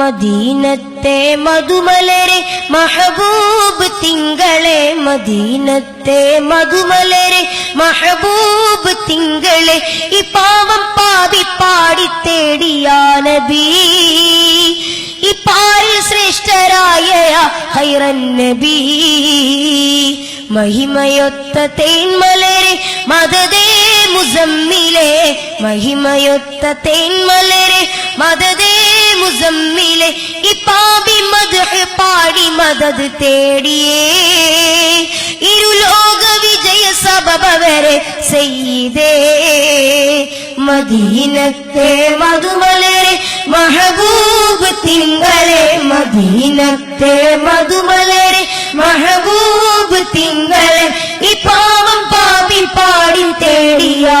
മദീനത്തെ മധുമലരെ മഹബൂബ് തിങ്കളെ മദീനത്തെ മധുമലരെ മഹബൂബ് തിങ്കളെ ഈ പാവം പാവി പാടി തേടിയാ നബി. ഈ പാൽ ശ്രേഷ്ഠരായ ഹൈറൻ നബി. മഹിമയൊത്ത തേന്മലരെ മദതേ മുസമ്മിലെ മഹിമയൊത്ത തേന്മലരെ മദതേ മുസമ്മിലെ ഈ പാപി മദഹ് പാടി മദത് തേടിയേ. ഇരുലോക വിജയ സബബ വരെ ചെയ്തേ മദീനത്തെ മധുമലരെ മഹബൂബ് തിങ്കളെ മദീനത്തെ മധുമലരെ മഹബൂബ് തിങ്കളെ ഈ പാവം പാപി പാടി തേടിയാ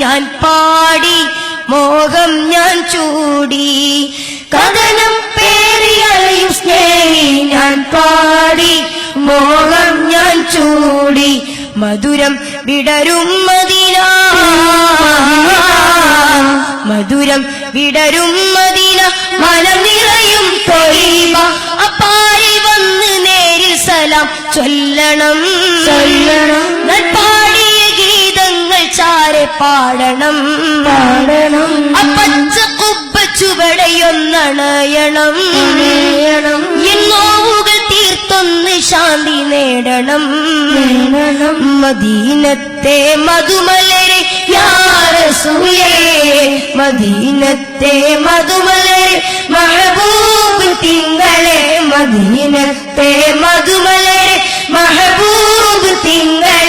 ഞാൻ പാടി മോഹം ഞാൻ ചൂടി. കഥനം പേറിയലയും സ്നേഹി ഞാൻ പാടി മോഹം ഞാൻ ചൂടി. മധുരം വിടരും മദിന മധുരം വിടരും മതിന മനം നിറയും തൊഴിവ അപ്പാരി വന്ന് നേരിൽ സലാം ചൊല്ലണം. പാടണം. പാടണം. പച്ച കുപ്പ ചുവടയൊന്നണയണം. നോവുകൾ തീർത്തൊന്ന് ശാന്തി നേടണം. മദീനത്തെ മധുമലരെ യാറസൂലേ മദീനത്തെ മധുമലരെ മഹബൂബ് തിങ്കളെ. മദീനത്തെ മധുമലരെ മഹബൂബ് തിങ്കളെ.